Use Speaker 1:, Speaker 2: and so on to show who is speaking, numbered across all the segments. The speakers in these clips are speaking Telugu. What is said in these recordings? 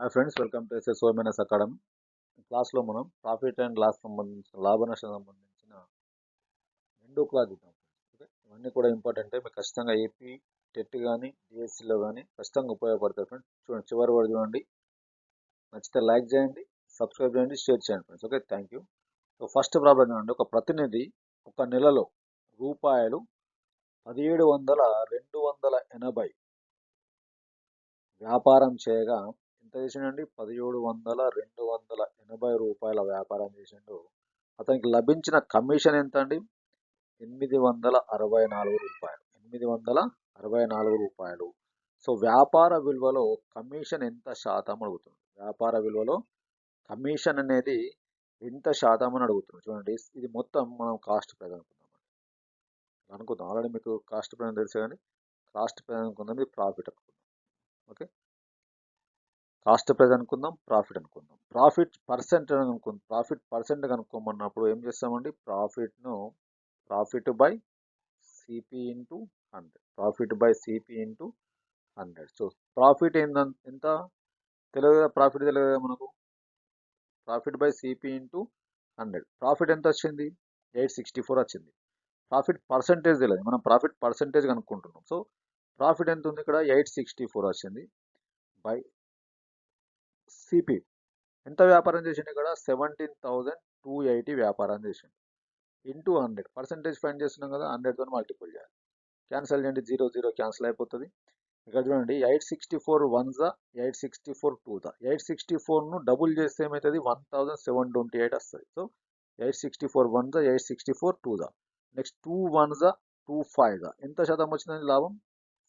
Speaker 1: Hi friends welcome to S S ఓమెనస్ academy క్లాస్లో మనం ప్రాఫిట్ అండ్ లాస్ సంబంధించిన లాభ నష్టం సంబంధించిన రెండో క్లాస్ చూద్దాం ఓకే ఇవన్నీ కూడా ఇంపార్టెంటే మీకు ఖచ్చితంగా ఏపీ టెట్ కానీ డిఎస్సిలో కానీ ఖచ్చితంగా ఉపయోగపడతాయి ఫ్రెండ్స్ చూడండి చివరి వరకు చూడండి. నచ్చితే లైక్ చేయండి సబ్స్క్రైబ్ చేయండి షేర్ చేయండి friends okay thank you so first problem చూడండి. ఒక ప్రతినిధి ఒక నెలలో రూపాయలు పదిహేడు వందల రెండు వందల ఎనభై వ్యాపారం చేయగా ఎంత చేసిండండి. పదిహేడు వందల రెండు వందల ఎనభై రూపాయల వ్యాపారం చేసిండు. అతనికి లభించిన కమిషన్ ఎంత అండి ఎనిమిది వందల అరవై నాలుగు రూపాయలు. ఎనిమిది వందల అరవై నాలుగు రూపాయలు. సో వ్యాపార విలువలో కమిషన్ ఎంత శాతం అడుగుతుంది? వ్యాపార విలువలో కమిషన్ అనేది ఎంత శాతం అని అడుగుతుంది చూడండి ఇది మొత్తం మనం కాస్ట్ ప్రైజ్ అనుకుందాం అనుకుందాం. ఆల్రెడీ మీకు కాస్ట్ ప్రైజ్ తెలుసు కానీ కాస్ట్ ప్రైజ్ అనుకుందాం. ఇది ప్రాఫిట్ అనుకుందాం. ఓకే? కాస్ట్ ప్రైజ్ అనుకుందాం ప్రాఫిట్ అనుకుందాం. ప్రాఫిట్ పర్సెంట్ అని అనుకుందాం. ప్రాఫిట్ పర్సెంట్ కనుక్కోమన్నప్పుడు ఏం చేస్తామండి? ప్రాఫిట్ను profit by C P into hundred. Profit by C P into hundred. So profit ఏందంత ఎంత? తెలియదు కదా ప్రాఫిట్ తెలియదు కదా మనకు? Profit by C P into hundred. Profit ఎంత వచ్చింది? ఎయిట్ సిక్స్టీ ఫోర్ వచ్చింది. ప్రాఫిట్ పర్సంటేజ్ తెలియదు. మనం ప్రాఫిట్ పర్సంటేజ్ కనుక్కుంటున్నాం. సో ప్రాఫిట్ ఎంత ఉంది ఇక్కడ? ఎయిట్ సిక్స్టీ ఫోర్ వచ్చింది. బై సిపి ఎంత వ్యాపారం చేసిండు ఇక్కడ? సెవెంటీన్ థౌజండ్ టూ ఎయిటీ వ్యాపారం చేసిండు. ఇంటూ హండ్రెడ్ పర్సంటేజ్ ఫైన్ చేస్తున్నాం కదా హండ్రెడ్తో మల్టిపుల్ చేయాలి. క్యాన్సిల్ చేయండి జీరో జీరో క్యాన్సిల్ అయిపోతుంది. ఇక్కడ చూడండి ఎయిట్ సిక్స్టీ ఫోర్ వన్ జా ఎయిట్ సిక్స్టీ ఫోర్ టూ దా. ఎయిట్ సిక్స్టీ ఫోర్ను డబుల్ చేస్తే ఏమవుతుంది one thousand seven twenty eight వస్తుంది. So eight sixty four one జా ఎయిట్ సిక్స్టీ ఫోర్ టూ దా. నెక్స్ట్ టూ వన్ జా టూ ఫైవ్ దా. ఎంత శాతం వచ్చిందండి లాభం?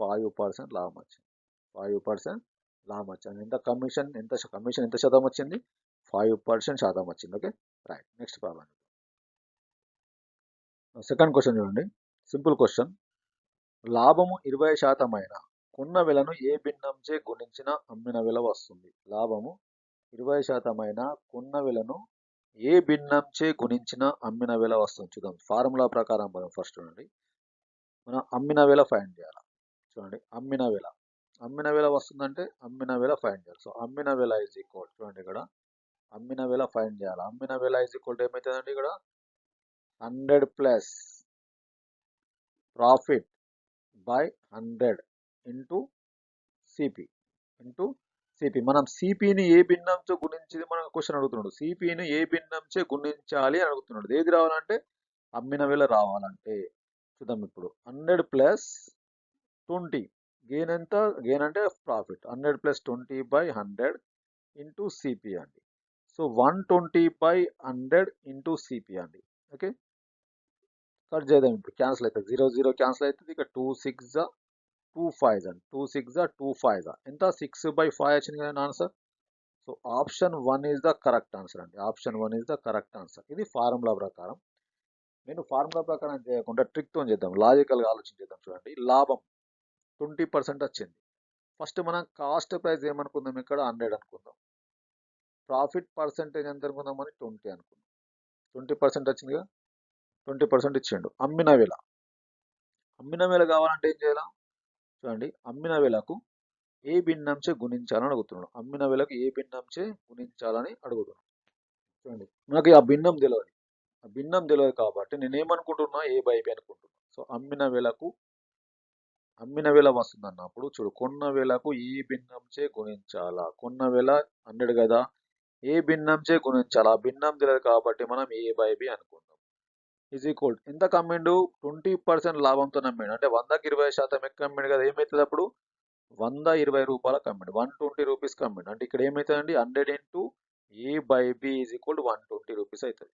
Speaker 1: ఫైవ్ పర్సెంట్ లాభం వచ్చింది. ఫైవ్ పర్సెంట్ లాభం వచ్చింది. ఎంత కమిషన్ ఎంత కమిషన్ ఎంత శాతం వచ్చింది? ఫైవ్ పర్సెంట్ శాతం వచ్చింది. Okay right next problem second question చూడండి. సింపుల్ క్వశ్చన్ లాభము ఇరవై శాతమైన కొన్న విలను ఏ భిన్నంచే గుణించిన అమ్మిన విల వస్తుంది. లాభము ఇరవై శాతం కొన్న విలను ఏ భిన్నంచే గుణించిన అమ్మిన విల వస్తుంది. చూద్దాం. ఫార్ములా ప్రకారం మనం ఫస్ట్ చూడండి. మనం అమ్మిన విల ఫైండ్ చేయాలి? చూడండి. అమ్మిన విల. అమ్మిన వేల వస్తుందంటే అమ్మిన వేల ఫైండ్ చేయాలి. సో అమ్మిన వేల ఈజ్ ఈక్వల్ చూడండి ఇక్కడ. అమ్మిన వేల ఫైండ్ చేయాలి. అమ్మిన వేల ఈజ్ ఈక్వల్ ఏమవుతుందండి ఇక్కడ? Hundred plus profit by hundred into C P into C P మనం సిపిని ఏ భిన్నంతో గుణించి మనం క్వశ్చన్ అడుగుతున్నాడు. సిపిని ఏ భిన్నంచే గుణించాలి అని అడుగుతున్నాడు. ఏది రావాలంటే అమ్మిన వేల రావాలంటే. చూద్దాం ఇప్పుడు. హండ్రెడ్ ప్లస్ ట్వంటీ గెయిన్ ఎంత? గెయిన్ అంటే profit. Hundred plus twenty by hundred into C P అండి. So one twenty by hundred into C P అండి. ఓకే? కట్ చేద్దాం ఇప్పుడు. క్యాన్సిల్ అవుతుంది. జీరో జీరో క్యాన్సిల్ అవుతుంది. ఇక టూ సిక్స్ జా టూ ఫైవ్ అండి టూ సిక్స్ జా టూ ఫైవ్ జా. ఎంత? సిక్స్ బై ఫైవ్ వచ్చింది కదా answer. So option one is the correct answer అండి. Option one is the correct answer. ఇది ఫార్ములా ప్రకారం. నేను ఫార్ములా ప్రకారం చేయకుండా ట్రిక్తో చేద్దాం. లాజికల్గా ఆలోచన చేద్దాం చూడండి. లాభం. ట్వంటీ పర్సెంట్ వచ్చింది. ఫస్ట్ మనం కాస్ట్ ప్రైస్ ఏమనుకుందాం? ఇక్కడ హండ్రెడ్ అనుకుందాం. ప్రాఫిట్ పర్సెంటేజ్ ఎంత అనుకుందాం అని ట్వంటీ అనుకుందాం. ట్వంటీ పర్సెంట్ వచ్చిందిగా ట్వంటీ పర్సెంట్ ఇచ్చిండు. అమ్మిన వేల అమ్మిన వేల కావాలంటే ఏం చేయాలా? చూడండి. అమ్మిన వేలకు ఏ భిన్నంచే గుణించాలని అడుగుతున్నాడు. అమ్మిన వేలకు ఏ భిన్నంచే గుణించాలని అడుగుతున్నాడు. చూడండి. నాకు ఆ భిన్నం తెలియదు ఆ భిన్నం తెలియదు కాబట్టి నేను ఏమనుకుంటున్నా ఏ బై బి అనుకుంటున్నా. సో అమ్మిన వేలకు అమ్మిన వేళ వస్తుంది అన్నప్పుడు చూడు కొన్న వేళకు ఈ భిన్నంచే గుణించాలా? కొన్న వేళ హండ్రెడ్ కదా ఏ భిన్నంచే గుణించాలా? భిన్నం తెలియదు కాబట్టి మనం ఏ బై బి అనుకుందాం. ఈజ్ ఈక్వల్ ఎంత కమ్మిండు? ట్వంటీ పర్సెంట్ లాభంతో నమ్మిండు. అంటే వందకి ఇరవై శాతం ఎక్కువ అమ్మిండు కదా ఏమవుతుంది అప్పుడు? వంద ఇరవై రూపాయల కమ్మిండు. వన్ ట్వంటీ రూపీస్ కమ్మిండు. అంటే ఇక్కడ ఏమవుతుందండి hundred into A by B is equal one twenty rupees అవుతుంది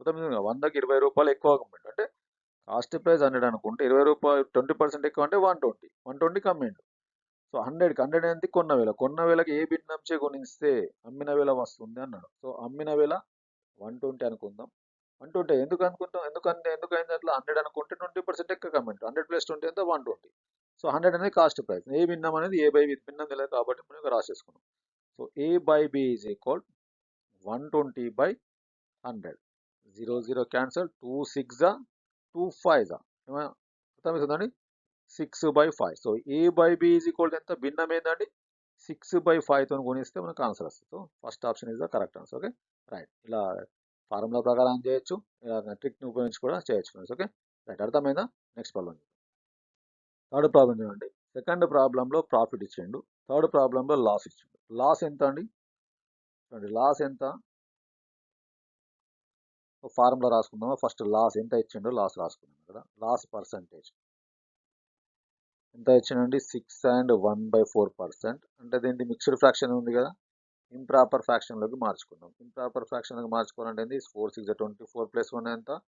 Speaker 1: మొత్తం వందకి ఇరవై రూపాయలు ఎక్కువ కమ్మిండు. అంటే కాస్ట్ ప్రైస్ హండ్రెడ్ అనుకుంటే ఇరవై రూపాయలు ట్వంటీ పర్సెంట్ ఎక్కువ అంటే వన్ ట్వంటీ వన్ ట్వంటీ కమ్మిండు సో హండ్రెడ్కి హండ్రెడ్ అనేది కొన్న వేల కొన్న వేలకి ఏ భిన్నంచే కొనిస్తే అమ్మిన వేల వస్తుంది అన్నాడు. సో అమ్మిన వేల వన్ ట్వంటీ అనుకుందాం. వన్ ట్వంటీ ఎందుకు అనుకుంటాం? ఎందుకంటే ఎందుకు అయింది అట్లా? హండ్రెడ్ అనుకుంటే ట్వంటీ పర్సెంట్ ఎక్కువ కమ్మిండు హండ్రెడ్ ప్లస్ ట్వంటీ ఎంత? One twenty. సో హండ్రెడ్ అనేది కాస్ట్ ప్రైస్. ఏ భిన్నం అనేది ఏ బై బి భిన్నం తెలియదు కాబట్టి మనం రాసేసుకున్నాం. So A by B is equal? One twenty by hundred. Zero zero cancel. Two six two five జా అర్థమవుతుందండి? Six by five. So A by B is equal ఎంత? భిన్నం ఏంటండి సిక్స్ బై ఫైవ్తో గుణిస్తే మనకు ఆన్సర్ వస్తుంది. So first option is the correct answer. Okay? Right. ఇలా ఫార్ములా ప్రకారం చేయొచ్చు. ఇలా ట్రిక్ని ఉపయోగించి కూడా చేయొచ్చు ఫ్రెండ్స్. ఓకే? రైట్. అర్థమైందా? నెక్స్ట్ ప్రాబ్లం థర్డ్ ప్రాబ్లం చూడండి. సెకండ్ ప్రాబ్లంలో ప్రాఫిట్ ఇచ్చిండు. థర్డ్ ప్రాబ్లంలో లాస్ ఇచ్చిండు. లాస్ ఎంత అండి? చూడండి. లాస్ ఎంత? ఫార్ములా రాసుకుందాము? ఫస్ట్ లాస్ ఎంత ఇచ్చిండో లాస్ రాసుకుందాం ఇక్కడ లాస్ పర్సంటేజ్. ఎంత ఇచ్చిండండి? Six and one by four percent. అంటే దీనికి మిక్స్డ్ ఫ్రాక్షన్ ఉంది కదా? ఇంప్రాపర్ ఫ్రాక్షన్లోకి మార్చుకుందాం. ఇంప్రాపర్ ఫ్రాక్షన్లోకి మార్చుకోవాలంటే ఏంటి four six twenty four plus one ఎంత?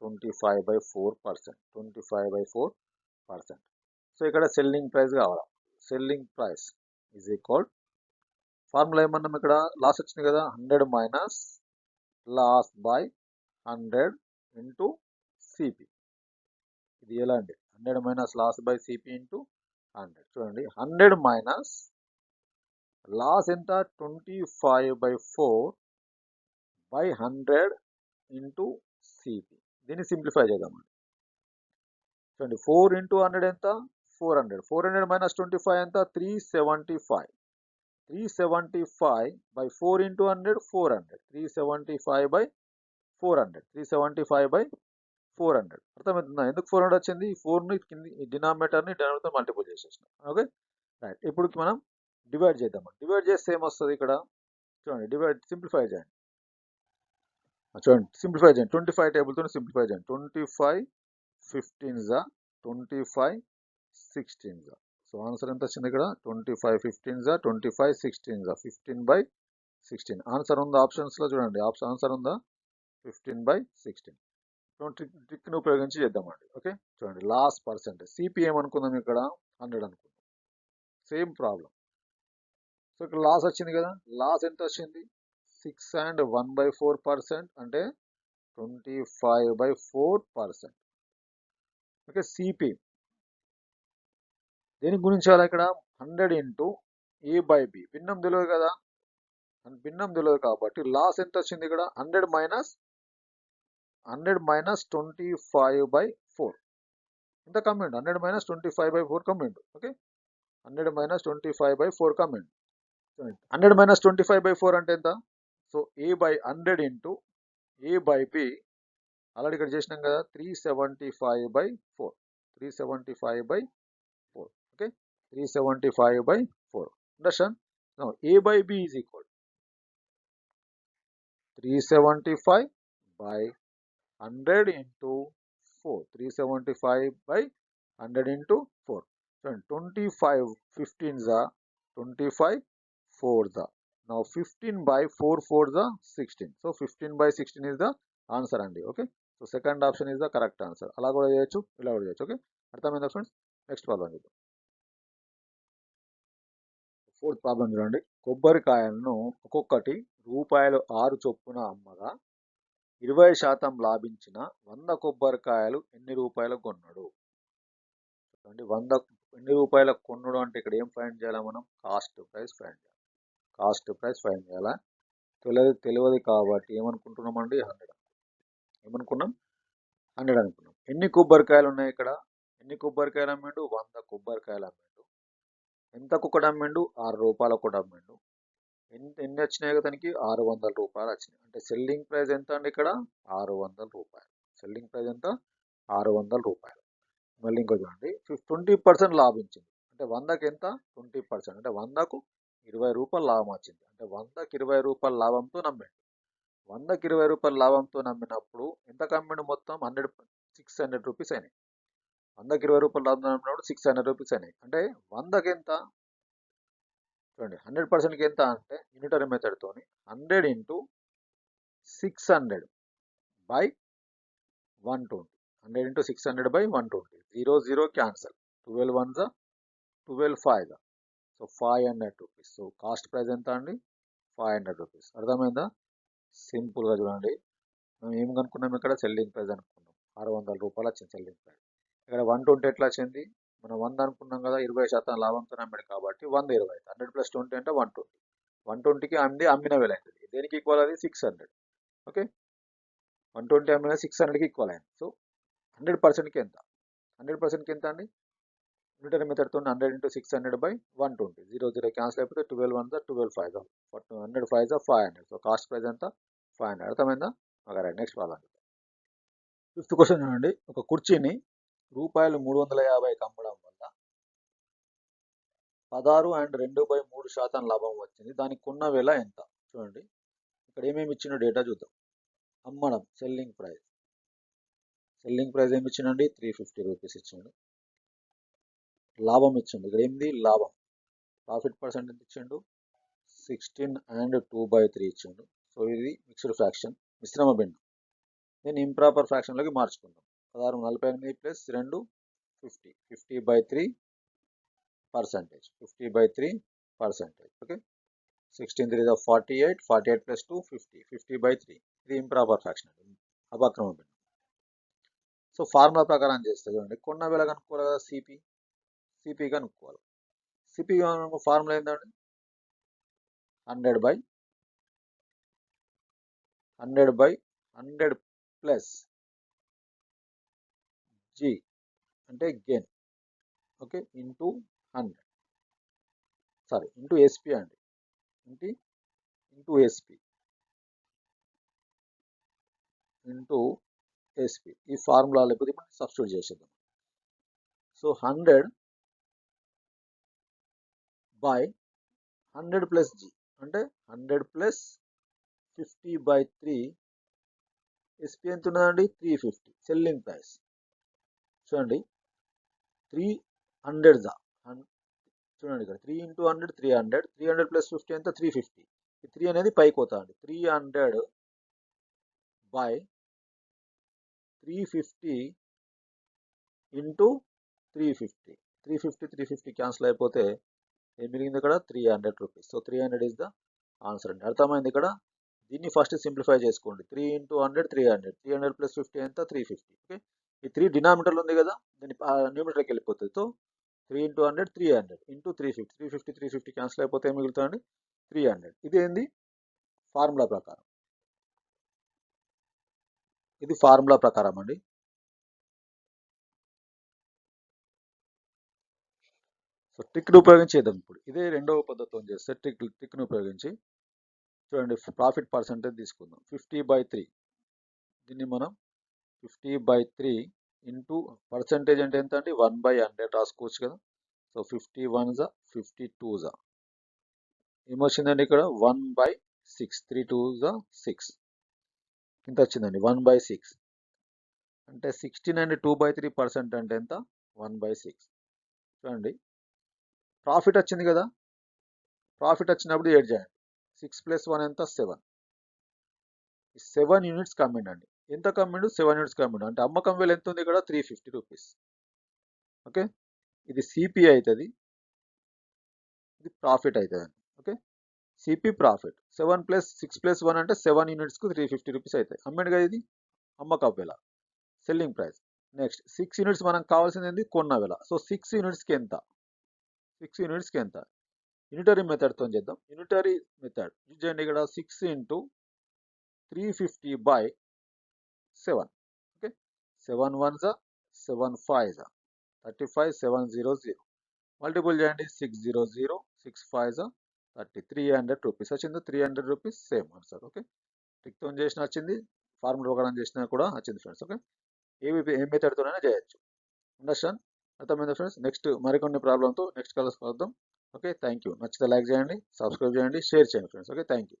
Speaker 1: Twenty five by four percent. Twenty five by four percent. So ఇక్కడ సెల్లింగ్ ప్రైస్ కావాలి? Selling price is equal formula ఏమన్నాం ఇక్కడ? లాస్ వచ్చింది కదా? Hundred minus loss by hundred into C P. ఇది ఎలా అండి? Hundred minus loss by C P into hundred. చూడండి హండ్రెడ్ మైనస్ లాస్ ఎంత? Twenty five by four by hundred into C P. దీన్ని సింప్లిఫై చేద్దామండి. చూడండి ఫోర్ ఇంటూ హండ్రెడ్ ఎంత? Four hundred. Four hundred minus twenty five ఎంత? Three seventy five. Three seventy five by four into hundred four hundred. Three seventy five by four hundred. Three seventy five by four hundred. అర్థమవుతుందా? ఎందుకు ఫోర్ హండ్రెడ్ వచ్చింది? ఈ ఫోర్ని కింది డినామినేటర్ని డినామినేటర్ మల్టిపుల్ చేసేసినాం. ఓకే? రైట్. ఇప్పుడు మనం డివైడ్ చేద్దాం డివైడ్ చేస్తే ఏమొస్తుంది ఇక్కడ? చూడండి డివైడ్ సింప్లిఫై చేయండి. చూడండి సింప్లిఫై చేయండి. ట్వంటీ ఫైవ్ టేబుల్తో సింప్లిఫై చేయండి. ట్వంటీ ఫైవ్ ఫిఫ్టీన్ జా ట్వంటీ ఫైవ్ సిక్స్టీన్ జా సో ఆన్సర్ ఎంత వచ్చింది ఇక్కడ? ట్వంటీ ఫైవ్ ఫిఫ్టీన్ జా ట్వంటీ ఫైవ్ సిక్స్టీన్ జా ఫిఫ్టీన్ బై సిక్స్టీన్. ఆన్సర్ ఉందా ఆప్షన్స్లో? చూడండి ఆప్షన్ ఆన్సర్ ఉందా? ఫిఫ్టీన్ బై సిక్స్టీన్ ట్రిక్ ట్రిక్ని ఉపయోగించి చేద్దామండి. ఓకే చూడండి లాస్ట్ పర్సెంటేజ్ సిపిఎం అనుకుందాం ఇక్కడ హండ్రెడ్ అనుకుందాం. సేమ్ ప్రాబ్లం సో ఇక్కడ లాస్ వచ్చింది కదా? లాస్ ఎంత వచ్చింది? Six and one by four percent అంటే twenty five by four percent okay C P దేని గురించాలి ఇక్కడ? Hundred into A by B భిన్నం తెలియదు కదా? భిన్నం తెలియదు కాబట్టి లాస్ ఎంత వచ్చింది ఇక్కడ? Hundred minus hundred minus twenty five by four. ఇంత comment hundred minus twenty five by four comment okay? Hundred minus twenty five by four comment hundred minus twenty five by four అంటే ఎంత? So a by hundred into a by b already ఇక్కడ చేసినాం కదా three seventy five by four. Three seventy five by four. Okay? Three seventy five by four. Understand? A by b is equal? Three seventy five by hundred into four. Three seventy five by hundred into four. చూడండి ట్వంటీ ఫైవ్ ఫిఫ్టీన్ జా ట్వంటీ ఫైవ్ ఫోర్ ద. నా fifteen by four four the sixteen so fifteen by sixteen is the answer అండి okay so second option is the correct answer అలా కూడా చేయొచ్చు ఇలా కూడా చేయొచ్చు ఓకే అర్థమైందా ఫ్రెండ్స్ నెక్స్ట్ ప్రాబ్లం చూద్దాం. ఫోర్త్ ప్రాబ్లం చూడండి. కొబ్బరికాయలను ఒక్కొక్కటి రూపాయలు ఆరు చొప్పున అమ్మగా ఇరవై శాతం లాభించిన వంద కొబ్బరికాయలు ఎన్ని రూపాయలకు కొన్నాడు? చూడండి వంద ఎన్ని రూపాయలకు కొన్నాడు అంటే ఇక్కడ ఏం ఫైండ్ చేయాలి మనం? కాస్ట్ ప్రైస్ ఫైండ్ చేయాలి. కాస్ట్ ప్రైస్ ఫైండ్ చేయాలా? తెలియదు తెలియదు కాబట్టి ఏమనుకుంటున్నామండి హండ్రెడ్ ఏమనుకున్నాం? హండ్రెడ్ అనుకున్నాం. ఎన్ని కొబ్బరికాయలు ఉన్నాయి ఇక్కడ? ఎన్ని కొబ్బరికాయలు అమ్మిండు? వంద కొబ్బరికాయలు అమ్మిండు. ఎంతకు ఒకటి అమ్మిండు? ఆరు రూపాయలు ఒకటి అమ్మిండు. ఎన్ని ఎన్ని వచ్చినాయి కదా తనకి? ఆరు వందల రూపాయలు వచ్చినాయి అంటే సెల్లింగ్ ప్రైస్ ఎంత అండి ఇక్కడ? ఆరు వందల రూపాయలు. సెల్లింగ్ ప్రైస్ ఎంత? ఆరు వందల రూపాయలు. మళ్ళీ ఇంకో చూడండి. ట్వంటీ పర్సెంట్ లాభించింది. అంటే వందకి ఎంత? Twenty percent. అంటే వందకు ఇరవై రూపాయలు లాభం వచ్చింది. అంటే వందకి ఇరవై రూపాయల లాభంతో నమ్మండి. వందకి ఇరవై రూపాయల లాభంతో నమ్మినప్పుడు ఎంత కమ్మిండు మొత్తం? హండ్రెడ్ సిక్స్ హండ్రెడ్ రూపీస్ అయినాయి. వందకి ఇరవై రూపాయలు లాభం నమ్మినప్పుడు సిక్స్ హండ్రెడ్ రూపీస్ అయినాయి. అంటే వందకి ఎంత? చూడండి హండ్రెడ్ పర్సెంట్కి ఎంత అంటే unitary మెథడ్తోని hundred into six hundred by one twenty. Hundred into six hundred by one twenty. Zero zero cancel. Twelve one జా ట్వెల్వ్ ఫైవ్ జా. So five hundred rupees. So cost price ఎంత అండి? Five hundred rupees. అర్థమైందా? సింపుల్గా చూడండి. మేము ఏం కనుక్కున్నాం ఇక్కడ? సెల్లింగ్ ప్రైస్ అనుకున్నాం. ఆరు వందల రూపాయలు వచ్చింది సెల్లింగ్ ప్రైస్. ఇక్కడ వన్ ట్వంటీ ఎట్లా వచ్చింది మనం వంద అనుకున్నాం కదా ఇరవై శాతం లాభంతో అమ్మాడు కాబట్టి వంద ఇరవై హండ్రెడ్ ప్లస్ ట్వంటీ అంటే వన్ ట్వంటీ. వన్ ట్వంటీకి అమ్మిది అమ్మిన వేల అవుతుంది. దేనికి ఈక్వల్ అది? Six hundred okay? One twenty అమ్మిన సిక్స్ హండ్రెడ్కి ఈక్వల్ అయింది. సో హండ్రెడ్ పర్సెంట్కి ఎంత? హండ్రెడ్ పర్సెంట్కి ఎంత అండి? Unitary మెథడ్తో hundred into six hundred by one twenty. Zero zero cancel అయిపోతే ట్వెల్వ్ వన్ దా ట్వెల్వ్ ఫైవ్ దా హండ్రెడ్ ఫైవ్ దా five hundred. So cost price ఎంత? Five hundred. అర్థమైందా? ఓకే నెక్స్ట్ వాళ్ళ ఫిఫ్త్ క్వశ్చన్ చూడండి. ఒక కుర్చీని రూపాయలు మూడు వందల యాభైకి అమ్మడం వల్ల పదహారు అండ్ రెండు బై మూడు శాతం లాభం వచ్చింది. దానికి కొన్న వెల ఎంత? చూడండి. ఇక్కడ ఏమేమి ఇచ్చిన డేటా చూద్దాం. అమ్మడం సెల్లింగ్ ప్రైస్. సెల్లింగ్ ప్రైస్ ఏమి ఇచ్చిండండి? త్రీ ఫిఫ్టీ రూపీస్ ఇచ్చిండు. లాభం ఇచ్చిండు. ఇక్కడ ఏంది? లాభం. ప్రాఫిట్ పర్సెంట్ ఎంత ఇచ్చిండు? Sixteen and two by three ఇచ్చిండు. సో ఇది మిక్స్డ్ ఫ్రాక్షన్ మిశ్రమ భిన్నం. నేను ఇంప్రాపర్ ఫ్రాక్షన్లోకి మార్చుకుందాం. పదహారు నలభై ఎనిమిది ప్లస్ రెండు fifty. Fifty by three percentage. Fifty by three percentage. Okay? Sixteen three forty eight forty eight plus two fifty. Fifty by three. ఇది ఇంప్రాపర్ ఫ్యాక్షన్ అండి అపక్రమ భిన్నం సో ఫార్ములా ప్రకారం చేస్తే చూడండి. కొన్న వేళ కనుక్కోవాలి కదా సిపి? సిపి కనుక్కోవాలి సిపి ఫార్ములా ఏంటండి hundred by hundred by hundred plus G అంటే gain okay into hundred sorry into SP అండి. ఏంటి ఇంటూ ఎస్పి ఇంటూ ఎస్పి ఈ ఫార్ములా లేకపోతే మనం సబ్స్టిట్యూట్ చేసేద్దాం. So hundred by hundred plus G అంటే hundred plus fifty by three SP ఎంత ఉన్నదండి? త్రీ ఫిఫ్టీ సెల్లింగ్ ప్రైస్ చూడండి. త్రీ హండ్రెడ్ దా? చూడండి ఇక్కడ. Three into hundred three hundred three hundred plus fifty ఎంత? త్రీ ఫిఫ్టీ ఈ త్రీ అనేది పైకి పోతా అండి three hundred by three fifty into three fifty three fifty three fifty cancel అయిపోతే ఏం మిగిలింది ఇక్కడ? Three hundred rupees so three hundred is the answer అండి. అర్థమైంది ఇక్కడ? దీన్ని ఫస్ట్ సింప్లిఫై చేసుకోండి. Three into hundred three hundred three hundred plus fifty ఎంత? త్రీ ఫిఫ్టీ ఓకే ఈ త్రీ డినామినేటర్లు ఉంది కదా దీన్ని న్యూమినేటర్కి వెళ్ళిపోతుంది. So three into hundred three hundred into three fifty three fifty three fifty cancel అయిపోతే ఏం మిగులుతుందండి? త్రీ హండ్రెడ్ ఇది ఏంది? ఫార్ములా ప్రకారం. ఇది ఫార్ములా ప్రకారం అండి. సో ట్రిక్ని ఉపయోగించి చేద్దాం ఇప్పుడు. ఇదే రెండవ పద్ధతితో చేస్తే ట్రిక్ ట్రిక్ని ఉపయోగించి. చూడండి ప్రాఫిట్ పర్సంటేజ్ తీసుకుందాం. ఫిఫ్టీ బై త్రీ దీన్ని మనం fifty by three into percentage అంటే ఎంత అండి వన్ బై హండ్రెడ్ రాసుకోవచ్చు కదా. సో ఫిఫ్టీ వన్ జా ఫిఫ్టీ టూ జా. ఏమొచ్చిందండి ఇక్కడ? One by six three two జా సిక్స్. ఇంత వచ్చిందండి వన్ బై సిక్స్. అంటే sixteen and two by three percent అంటే ఎంత? One by six. చూడండి. ప్రాఫిట్ వచ్చింది కదా. ప్రాఫిట్ వచ్చినప్పుడు ఏడ్ చేయండి. సిక్స్ ప్లస్ వన్ ఎంత? సెవెన్. సెవెన్ యూనిట్స్ కమ్మిండ్ అండి ఎంత కమ్మిండు? Seven units కమ్మిండు. అంటే అమ్మకం వేలు ఎంత ఉంది ఇక్కడ? త్రీ ఫిఫ్టీ రూపీస్ ఓకే ఇది సిపి అవుతుంది. ఇది ప్రాఫిట్ అవుతుంది okay CP profit seven plus six plus one అంటే సెవెన్ యూనిట్స్కు త్రీ ఫిఫ్టీ రూపీస్ అవుతాయి. అమ్మండి కదా ఇది? అమ్మకం వేల selling price next six units మనకు కావాల్సింది ఏంది? కొన్న వేల సో సిక్స్ యూనిట్స్కి ఎంత? సిక్స్ యూనిట్స్కి ఎంత? యూనిటరీ మెథడ్తో చేద్దాం. యూనిటరీ మెథడ్ యూజ్ చేయండి ఇక్కడ six into three fifty by seven okay seven one జా సెవెన్ ఫైవ్ జా thirty five seven zero zero multiple చేయండి. Six zero zero six five జా థర్టీ త్రీ హండ్రెడ్ రూపీస్ వచ్చింది. Three hundred rupees same answer okay టిక్తో చేసిన వచ్చింది. ఫార్ములా ప్రకారం చేసినా కూడా వచ్చింది ఫ్రెండ్స్ ఓకే ఏవి ఏ మెథడ్తోనైనా చేయొచ్చు. అండర్స్టాండ్ అర్థమైంది ఫ్రెండ్స్ నెక్స్ట్ మరికొన్ని ప్రాబ్లంతో నెక్స్ట్ కలర్స్ కలుద్దాం ఓకే థ్యాంక్ యూ నచ్చితే లైక్ చేయండి సబ్స్క్రైబ్ చేయండి షేర్ చేయండి ఫ్రెండ్స్ ఓకే థ్యాంక్ యూ